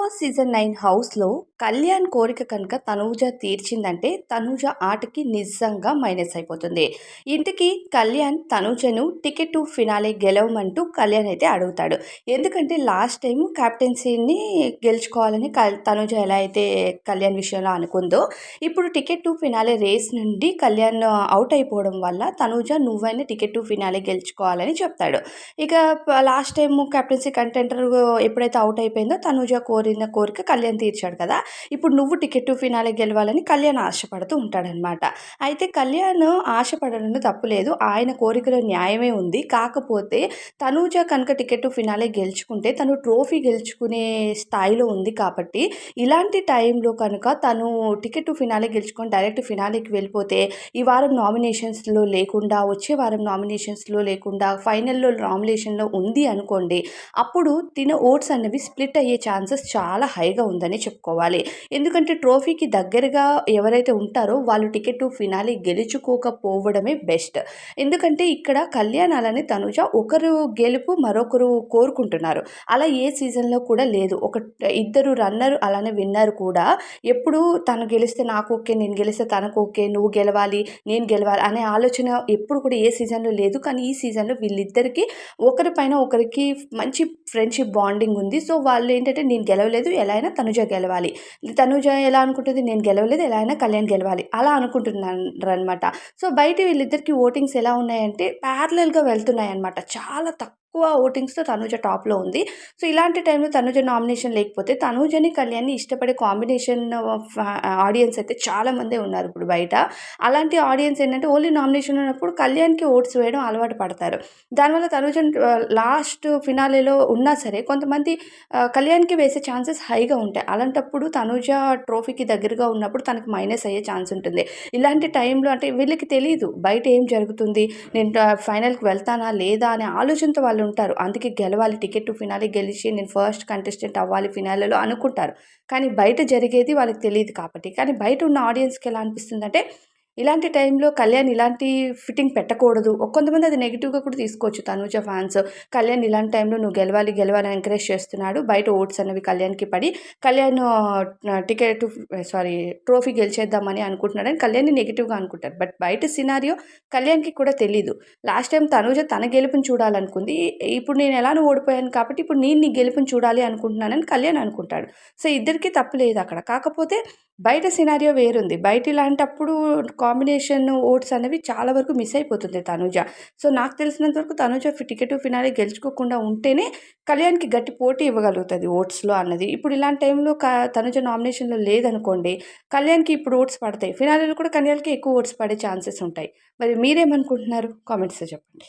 for season 9 house low. Kalyan కోరిక కనుక తనూజ తీర్చిందంటే తనూజ ఆటకి నిజంగా మైనస్ అయిపోతుంది. ఇంటికి కళ్యాణ్ తనూజను టికెట్ టు ఫినాలే గెలవమంటూ కళ్యాణ్ అయితే అడుగుతాడు. ఎందుకంటే లాస్ట్ టైం క్యాప్టెన్సీని గెలుచుకోవాలని తనూజ ఎలా అయితే కళ్యాణ్ విషయంలో అనుకుందో ఇప్పుడు టికెట్ టు ఫినాలే రేస్ నుండి కళ్యాణ్ అవుట్ అయిపోవడం వల్ల తనూజ నువ్వైనా టికెట్ టు ఫినాలే గెలుచుకోవాలని చెప్తాడు. ఇక లాస్ట్ టైం క్యాప్టెన్సీ కంటెంటర్ ఎప్పుడైతే అవుట్ అయిపోయిందో తనూజ కోరిన కోరిక కళ్యాణ్ తీర్చాడు కదా. ఇప్పుడు నువ్వు టికెట్ ఫినాలే గెలవాలని కళ్యాణ్ ఆశపడుతూ ఉంటాడనమాట అయితే కళ్యాణ్ ఆశపడడంలో తప్పులేదు ఆయన కోరికలో న్యాయమే ఉంది. కాకపోతే తనూజ కనుక టికెట్ ఫినాలే గెలుచుకుంటే తను ట్రోఫీ గెలుచుకునే స్థాయిలో ఉంది కాబట్టి ఇలాంటి టైంలో కనుక తను టికెట్ ఫినాలే గెలుచుకొని డైరెక్ట్ ఫినాలేకి వెళ్ళిపోతే ఈ వారం నామినేషన్స్లో లేకుండా వచ్చే వారం నామినేషన్స్లో లేకుండా ఫైనల్లో నామినేషన్లో ఉంది అనుకోండి అప్పుడు తిన ఓట్స్ అనేవి స్ప్లిట్ అయ్యే ఛాన్సెస్ చాలా హైగా ఉందని చెప్పుకోవాలి. ఎందుకంటే ట్రోఫీకి దగ్గరగా ఎవరైతే ఉంటారో వాళ్ళు టికెట్ ఫినాలి గెలుచుకోకపోవడమే బెస్ట్. ఎందుకంటే ఇక్కడ కళ్యాణాలని తనుజ ఒకరు గెలుపు మరొకరు కోరుకుంటున్నారు. అలా ఏ సీజన్లో కూడా లేదు. ఒక ఇద్దరు రన్నర్ అలానే విన్నర్ కూడా. ఎప్పుడు తను గెలిస్తే నాకు ఓకే నేను గెలిస్తే తనకు ఓకే నువ్వు గెలవాలి నేను గెలవాలి అనే ఆలోచన ఎప్పుడు కూడా ఏ సీజన్లో లేదు. కానీ ఈ సీజన్లో వీళ్ళిద్దరికీ ఒకరిపైన ఒకరికి మంచి ఫ్రెండ్షిప్ బాండింగ్ ఉంది. సో వాళ్ళు ఏంటంటే నేను గెలవలేదు ఎలా అయినా తనుజ గెలవాలి. తనుజ ఎలా అనుకుంటుంది? నేను గెలవలేదు. ఎలా అయినా కళ్యాణ్ గెలవాలి. అలా అనుకుంటున్నారు అనమాట సో బయట వీళ్ళిద్దరికి ఓటింగ్స్ ఎలా ఉన్నాయంటే ప్యారలల్గా వెళ్తున్నాయి అనమాట చాలా తక్కువ ఎక్కువ ఓటింగ్స్తో తనుజ టాప్లో ఉంది. సో ఇలాంటి టైంలో తనుజ నామినేషన్ లేకపోతే తనుజని కళ్యాణ్ని ఇష్టపడే కాంబినేషన్ ఆడియన్స్ అయితే చాలామందే ఉన్నారు ఇప్పుడు బయట. అలాంటి ఆడియన్స్ ఏంటంటే ఓన్లీ నామినేషన్ ఉన్నప్పుడు కళ్యాణ్కి ఓట్స్ వేయడం అలవాటు పడతారు. దానివల్ల తనూజ లాస్ట్ ఫినాలేలో ఉన్నా సరే కొంతమంది కళ్యాణ్కి వేసే ఛాన్సెస్ హైగా ఉంటాయి. అలాంటప్పుడు తనుజ ట్రోఫీకి దగ్గరగా ఉన్నప్పుడు తనకు మైనస్ అయ్యే ఛాన్స్ ఉంటుంది. ఇలాంటి టైంలో అంటే వీళ్ళకి తెలియదు బయట ఏం జరుగుతుంది నేను ఫైనల్కి వెళ్తానా లేదా అనే ఆలోచనతో వాళ్ళు వాళ్ళు ఉంటారు అందుకే గెలవాలి టికెట్ ఫినాలి గెలిచి నేను ఫస్ట్ కంటెస్టెంట్ అవ్వాలి ఫినాలలో అనుకుంటారు. కానీ బయట జరిగేది వాళ్ళకి తెలియదు కాబట్టి. కానీ బయట ఉన్న ఆడియన్స్కి ఎలా అనిపిస్తుంది అంటే ఇలాంటి టైంలో కళ్యాణ్ ఇలాంటి ఫిట్టింగ్ పెట్టకూడదు. కొంతమంది అది నెగిటివ్గా కూడా తీసుకోవచ్చు. తనుజ ఫ్యాన్స్ కళ్యాణ్ ఇలాంటి టైంలో నువ్వు గెలవాలి గెలవాలని ఎంకరేజ్ చేస్తున్నాడు. బయట ఓట్స్ అనేవి కళ్యాణ్కి పడి కళ్యాణ్ టికెట్ సారీ ట్రోఫీ గెలిచేద్దామని అనుకుంటున్నాడని కళ్యాణ్ని నెగిటివ్గా అనుకుంటారు బట్ బయట సినారియో కళ్యాణ్కి కూడా తెలీదు. లాస్ట్ టైం తనుజ తన గెలుపుని చూడాలనుకుంది. ఇప్పుడు నేను ఎలానో ఓడిపోయాను కాబట్టి ఇప్పుడు నేను నీ గెలుపుని చూడాలి అనుకుంటున్నానని కళ్యాణ్ అనుకుంటాడు. సో ఇద్దరికీ తప్పు లేదు అక్కడ. కాకపోతే బయట సినారియో వేరుంది. బయట ఇలాంటప్పుడు కాంబినేషన్ ఓట్స్ అనేవి చాలా వరకు మిస్ అయిపోతుంది తనుజ. సో నాకు తెలిసినంత వరకు తనుజ టికెట్ ఫినాలే గెలుచుకోకుండా ఉంటేనే కళ్యాణ్కి గట్టి పోటీ ఇవ్వగలుగుతుంది ఓట్స్లో అన్నది. ఇప్పుడు ఇలాంటి టైంలో క తనుజ నామినేషన్లో లేదనుకోండి కళ్యాణ్కి ఇప్పుడు ఓట్స్ పడతాయి. ఫినాలేలో కూడా కళ్యాణ్కి ఎక్కువ ఓట్స్ పడే ఛాన్సెస్ ఉంటాయి. మరి మీరేమనుకుంటున్నారు? కామెంట్స్లో చెప్పండి.